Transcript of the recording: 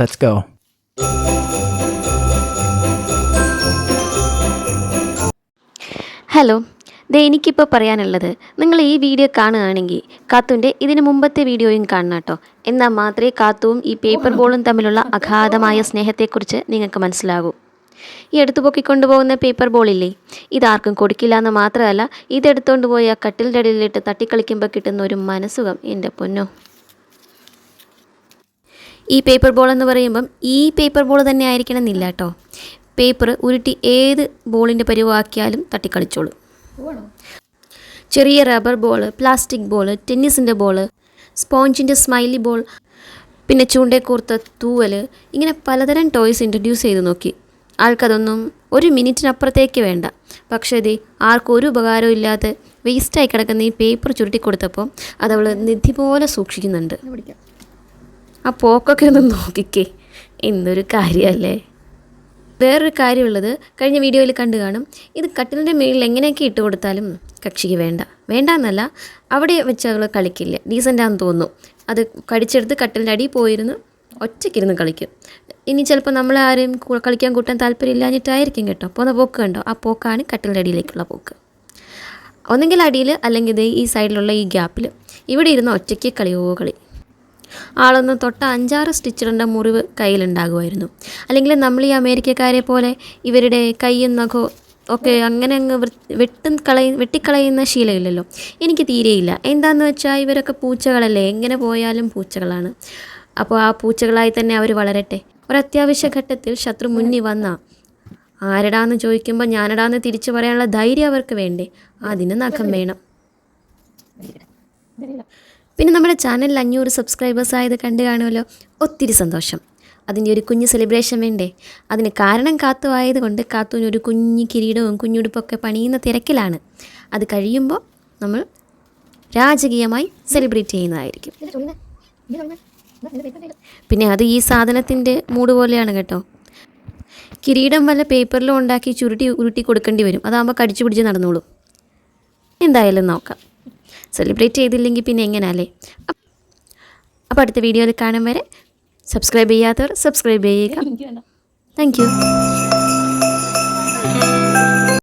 Let's go. Hello ദേ എനിക്കിപ്പോൾ പറയാനുള്ളത്. നിങ്ങൾ ഈ വീഡിയോ കാണുകയാണെങ്കിൽ കാത്തുവിന്റെ ഇതിന് മുമ്പത്തെ വീഡിയോയും കാണണം കേട്ടോ. എന്നാൽ മാത്രമേ കാത്തുവും ഈ പേപ്പർ ബോളും തമ്മിലുള്ള അഗാധമായ സ്നേഹത്തെക്കുറിച്ച് നിങ്ങൾക്ക് മനസ്സിലാകൂ. ഈ എടുത്തു പൊക്കിക്കൊണ്ടുപോകുന്ന പേപ്പർ ബോളില്ലേ ഇതാർക്കും കൊടുക്കില്ല എന്ന് മാത്രമല്ല ഇതെടുത്തുകൊണ്ട് പോയി ആ കട്ടിലിന്റെ അടിയിലിട്ട് തട്ടിക്കളിക്കുമ്പോൾ കിട്ടുന്ന ഒരു മനസ്സുഖം എന്റെ പൊന്നോ. ഈ പേപ്പർ ബോൾ എന്ന് പറയുമ്പം ഈ പേപ്പർ ബോൾ തന്നെ ആയിരിക്കണം എന്നില്ല കേട്ടോ. പേപ്പർ ഉരുട്ടി ഏത് ബോളിന്റെ പരുവാക്കിയാലും തട്ടിക്കളിച്ചോളും. ചെറിയ റബ്ബർ ബോൾ പ്ലാസ്റ്റിക് ബോൾ ടെന്നീസിന്റെ ബോൾ സ്പോഞ്ചിന്റെ സ്മൈലി ബോൾ പിന്നെ ചൂണ്ടേക്കൂർത്ത തൂവൽ ഇങ്ങനെ പലതരം ടോയ്സ് ഇൻട്രൊഡ്യൂസ് ചെയ്ത് നോക്കി. ആൾക്കതൊന്നും ഒരു മിനിറ്റിനപ്പുറത്തേക്ക് വേണ്ട. പക്ഷേ ഇത് ആർക്കൊരു ഉപകാരവും ഇല്ലാതെ വേസ്റ്റായി കിടക്കുന്ന ഈ പേപ്പർ ചുരുട്ടി കൊടുത്തപ്പോൾ അതവൾ നിധി പോലെ സൂക്ഷിക്കുന്നുണ്ട്. ആ പോക്കൊക്കെ ഒന്ന് നോക്കിക്കേ. എന്തൊരു കാര്യമല്ലേ വേറൊരു കാര്യമുള്ളത് കഴിഞ്ഞ വീഡിയോയിൽ കണ്ടു കാണും. ഇത് കട്ടിലിന്റെ മേളിൽ എങ്ങനെയൊക്കെ ഇട്ട് കൊടുത്താലും കക്ഷിക്ക് വേണ്ട. വേണ്ട എന്നല്ല അവിടെ വെച്ച് അവൾ കളിക്കില്ല? ഡീസന്റാന്ന് തോന്നുന്നു. അത് കടിച്ചെടുത്ത് കട്ടിലിന്റെ അടിയിൽ പോയിരുന്നു ഒറ്റയ്ക്കിരുന്ന് കളിക്കും. ഇനി ചിലപ്പോൾ നമ്മൾ ആരും കളിക്കാൻ കൂട്ടാൻ താല്പര്യമില്ലാഞ്ഞിട്ടായിരിക്കും കേട്ടോ. പോകുന്ന പോക്ക് കണ്ടോ? ആ പോക്കാണ് കട്ടിലിന്റെ അടിയിലേക്കുള്ള പോക്ക്. ഒന്നെങ്കിൽ അടിയിൽ അല്ലെങ്കിൽ ഈ സൈഡിലുള്ള ഈ ഗ്യാപ്പിൽ ഇവിടെ ഇരുന്ന് ഒറ്റയ്ക്ക് കളിയോ കളി. ആളൊന്ന് തൊട്ട അഞ്ചാറ് സ്റ്റിച്ചറിന്റെ മുറിവ് കയ്യിലുണ്ടാകുമായിരുന്നു. അല്ലെങ്കിൽ നമ്മൾ ഈ അമേരിക്കക്കാരെ പോലെ ഇവരുടെ കൈയും നഖോ ഒക്കെ അങ്ങനെ അങ്ങ് വെട്ടും കളയ വെട്ടിക്കളയുന്ന ശീലമില്ലല്ലോ. എനിക്ക് തീരെയില്ല. എന്താന്ന് വെച്ചാൽ ഇവരൊക്കെ പൂച്ചകളല്ലേ? എങ്ങനെ പോയാലും പൂച്ചകളാണ്. അപ്പോൾ ആ പൂച്ചകളായി തന്നെ അവർ വളരട്ടെ. ഒരത്യാവശ്യ ഘട്ടത്തിൽ ശത്രു മുന്നി വന്ന ആരടാന്ന് ചോദിക്കുമ്പോൾ ഞാനടാന്ന് തിരിച്ചു പറയാനുള്ള ധൈര്യം അവർക്ക് വേണ്ടേ? അതിന് നഖം വേണം. പിന്നെ നമ്മുടെ ചാനലിൽ അഞ്ഞൂറ് സബ്സ്ക്രൈബേഴ്സ് ആയത് കണ്ടു കാണുമല്ലോ. ഒത്തിരി സന്തോഷം. അതിന്റെ ഒരു കുഞ്ഞ് സെലിബ്രേഷൻ വേണ്ടേ? അതിന് കാരണം കാത്തു ആയതുകൊണ്ട് കാത്തുവിന് ഒരു കുഞ്ഞു കിരീടവും കുഞ്ഞുടുപ്പൊക്കെ പണിയുന്ന തിരക്കിലാണ്. അത് കഴിയുമ്പോൾ നമ്മൾ രാജകീയമായി സെലിബ്രേറ്റ് ചെയ്യുന്നതായിരിക്കും. പിന്നെ അത് ഈ സാധനത്തിന്റെ മൂട് പോലെയാണ് കേട്ടോ. കിരീടം വല്ല പേപ്പറിലും ഉണ്ടാക്കി ചുരുട്ടി ഉരുട്ടി കൊടുക്കേണ്ടി വരും. അതാകുമ്പോൾ കടിച്ചു പിടിച്ച് നടന്നോളൂ. എന്തായാലും നോക്കാം. സെലിബ്രേറ്റ് ചെയ്തില്ലെങ്കിൽ പിന്നെ എങ്ങനെയല്ലേ അപ്പോൾ അടുത്ത വീഡിയോയിൽ കാണും വരെ സബ്സ്ക്രൈബ് ചെയ്യാത്തവർ സബ്സ്ക്രൈബ് ചെയ്യുക. Thank you